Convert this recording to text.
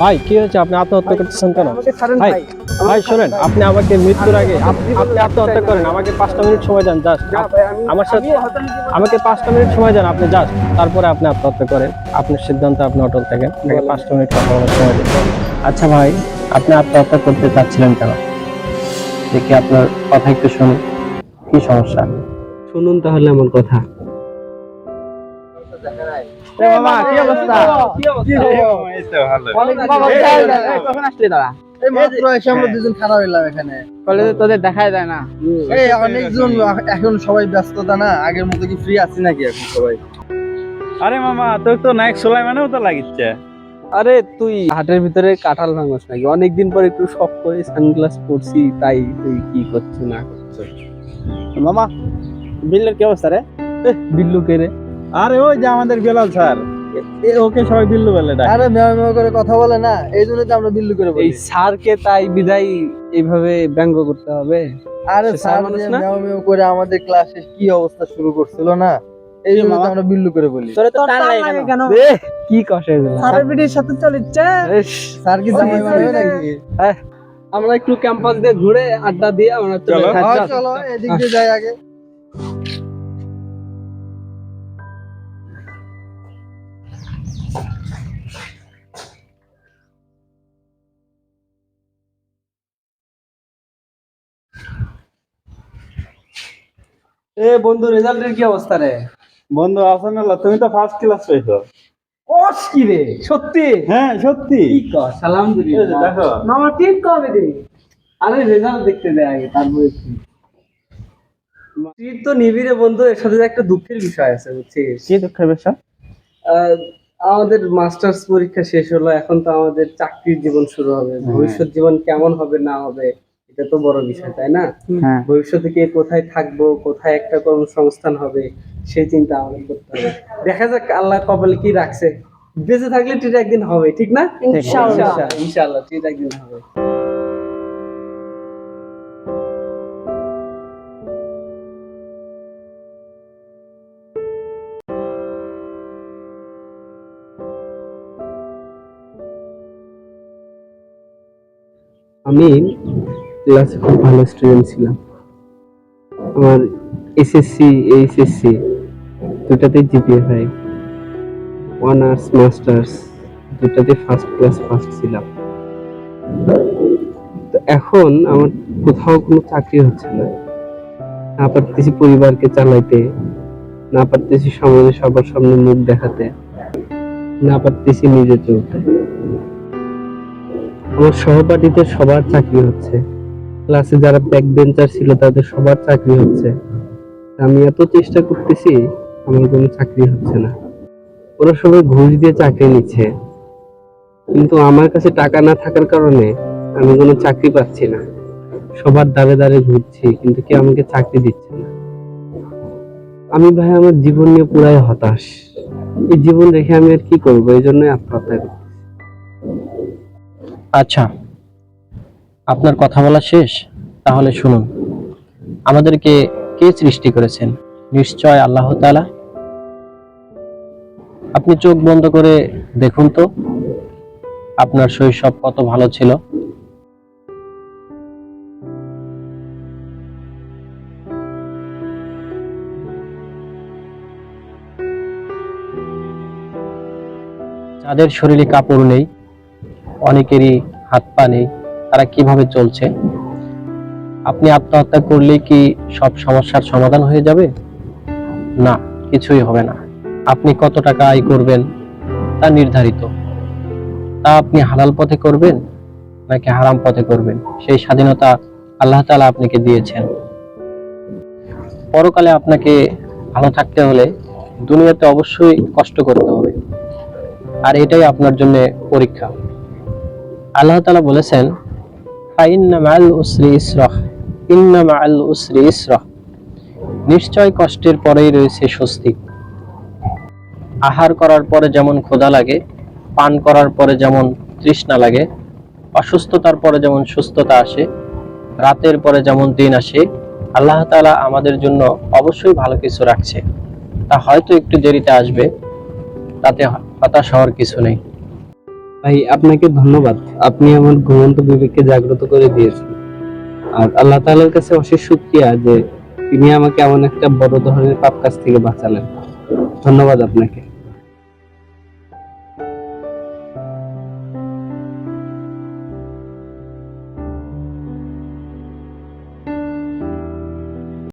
ভাই কি হয়েছে? আপনি আত্মহত্যা করতেছেন কেন? ভাই ভাই শোনেন আপনি আমাকে মৃত্যুর আগে আপনি আত্মহত্যা করেন আমাকে পাঁচটা মিনিট সময় দেন জাস্ট। আমার সাথে আমাকে পাঁচটা মিনিট সময় দেন আপনি জাস্ট তারপরে আপনি আত্মহত্যা করেন আপনার সিদ্ধান্ত আপনি অটল থাকেন। আমাকে পাঁচটা মিনিট কথা বলার সময় দিন। আচ্ছা ভাই আপনি আত্মহত্যা করতে চাচ্ছিলেন কেন? দেখি আপনার কথা একটু শুনি। কি সমস্যা? শুনুন তাহলে আমার কথা। বাবা, কি অবস্থা? কি খবর? বাবা, এই, এই, কখন আসলি তোরা? এই মাত্র এসে আমরা দুজন খারাপ হইলাম এখানে। কলেজে তোদের দেখাই যায় না। এই অনেকজন এখন সবাই ব্যস্ততা না আগের মতো কি ফ্রি আছি নাকি এখন সবাই? আরে মামা তোর তো নায়ক সুলাইমানেও তো লাগিচ্ছে। আরে তুই হাটের ভিতরে কাঁঠাল ভাঙস নাকি? অনেকদিন পর একটু শখ করে সানগ্লাস পরছি তাই তুই কি করছিস না করছিস? মামা বিল্লের কি অবস্থা রে? বিল্লু কে রে? আরে ওই যে আমাদের বেলাল স্যার ওকে সবাই বিল্লু বলে ডাকে। আরে মেয় মেয় করে কথা বলে না এই জন্য তো আমরা বিল্লু করে এই বলি। স্যারকে তাই বিদায় এইভাবে ব্যঙ্গ করতে হবে? আরে স্যার মানুষ না? মেয় মেয় করে আমাদের ক্লাসে কি অবস্থা শুরু করছিল না এই জন্য তো আমরা বিল্লু করে বলি। তোরে তো টান লাগে কেন? এ, কি কষে এগুলো? স্যারের বিটির সাথে চলিচ্ছে? ইস, স্যার কি জামাই মারবে নাকি? আমরা একটু ক্যাম্পাস দিয়ে ঘুরে আড্ডা দিয়ে আমরা চলে চলো। যাই। চলো এদিক দিয়ে যাই আগে। এ বন্ধু রেজাল্টের কি অবস্থা রে? বন্ধু আসানুল্লাহ তুমি তো ফার্স্ট ক্লাস পেয়েছ। কস কি রে? সত্যি? হ্যাঁ সত্যি। কি কস আলহামদুলিল্লাহ। দেখো। মামা ঠিক কবে দিবি আরে রেজাল্ট দেখতে দে আগে তারপরে তুই তো নিবিড়ে বন্ধু এর সাথে একটা দুঃখের বিষয় আছে বুঝছিস? কি দুঃখের বিষয়? আমাদের মাস্টার্স পরীক্ষা শেষ হলো এখন তো আমাদের চাকরির জীবন শুরু হবে। ভবিষ্যৎ জীবন কেমন হবে না হবে এটা তো বড় বিষয় তাই না? হ্যাঁ। ভবিষ্যতে কে কোথায় থাকব কোথায় একটা কর্মসংস্থান হবে সেই চিন্তা আমাদের করতে হবে। দেখা যাক আল্লাহ কপালে কি রাখছে। বেঁচে থাকলে ঠিক একদিন হবে ঠিক না? ইনশাআল্লাহ। ইনশাআল্লাহ ঠিক একদিন হবে। আমি ক্লাসে খুব ভালো স্টুডেন্ট ছিলাম। আমার এসএসসি এইচএসসি দুটাতেই জিপিএ ফাইভ অনার্স মাস্টার্স দুটাতে ফার্স্ট ক্লাস ফার্স্ট ছিলাম। তো এখন আমার কোথাও কোনো চাকরি হচ্ছে না। না পারতেছি পরিবারকে চালাইতে, না পারতেছি সমাজে সবার সামনে মুখ দেখাতে, না পারতেছি নিজে চলতে। আমার সহপাঠীদের সবার চাকরি হচ্ছে। ক্লাসে যারা ব্যাক বেঞ্চার ছিল, তাদের সবার চাকরি হচ্ছে। আমি এত চেষ্টা করতেছি, আমার কোনো চাকরি হচ্ছে না। ওরা সবাই ঘুষ দিয়ে চাকরি নিচ্ছে। কিন্তু আমার কাছে টাকা না থাকার কারণে আমি কোনো চাকরি পাচ্ছি না। সবার দাঁড়ে দাঁড়ে ঘুরছি, কিন্তু কেউ আমাকে চাকরি দিচ্ছে না। আমি ভাই, আমার জীবন নিয়ে পুরাই হতাশ। এই জীবন রেখে আমি আর কি করব? এই জন্যই আত্মহত্যা করি আচ্ছা আপনার কথা বলা শেষ? তাহলে শুনুন, আমাদেরকে কে সৃষ্টি করেছেন? নিশ্চয় আল্লাহ তাআলা। আপনি চোখ বন্ধ করে দেখুন তো, আপনার শৈশব কত ভালো ছিল। যাদের শরীরে কাপড় নেই, অনেকেরই হাত পা নেই, তারা কীভাবে চলছে? আপনি আত্মহত্যা করলে কি সব সমস্যার সমাধান হয়ে যাবে? না, কিছুই হবে না। আপনি কত টাকা আয় করবেন তা নির্ধারিত। তা আপনি হালাল পথে করবেন নাকি হারাম পথে করবেন? সেই স্বাধীনতা আল্লাহ তাআলা আপনাকে দিয়েছেন। পরকালে আপনাকে ভালো থাকতে হলে দুনিয়াতে অবশ্যই কষ্ট করতে হবে। আর এটাই আপনার জন্য পরীক্ষা। আল্লাহ তালা বলেছেন নিশ্চয় কষ্টের পরেই রয়েছে স্বস্তি। আহার করার পরে যেমন ক্ষুধা লাগে, পান করার পরে যেমন তৃষ্ণা লাগে, অসুস্থতার পরে যেমন সুস্থতা আসে, রাতের পরে যেমন দিন আসে, আল্লাহ তালা আমাদের জন্য অবশ্যই ভালো কিছু রাখছে। তা হয়তো একটু দেরিতে আসবে, তাতে হতাশ হওয়ার কিছু নেই। ভাই, আপনাকে ধন্যবাদ। আপনি আমার ঘুমন্ত বিবেককে জাগ্রত করে দিয়েছেন। আর আল্লাহ তাআলার কাছে অশেষ সুক্রিয়া যে তিনি আমাকে এমন একটা বড় ধরনের পাপ কাজ থেকে বাঁচালেন। ধন্যবাদ আপনাকে।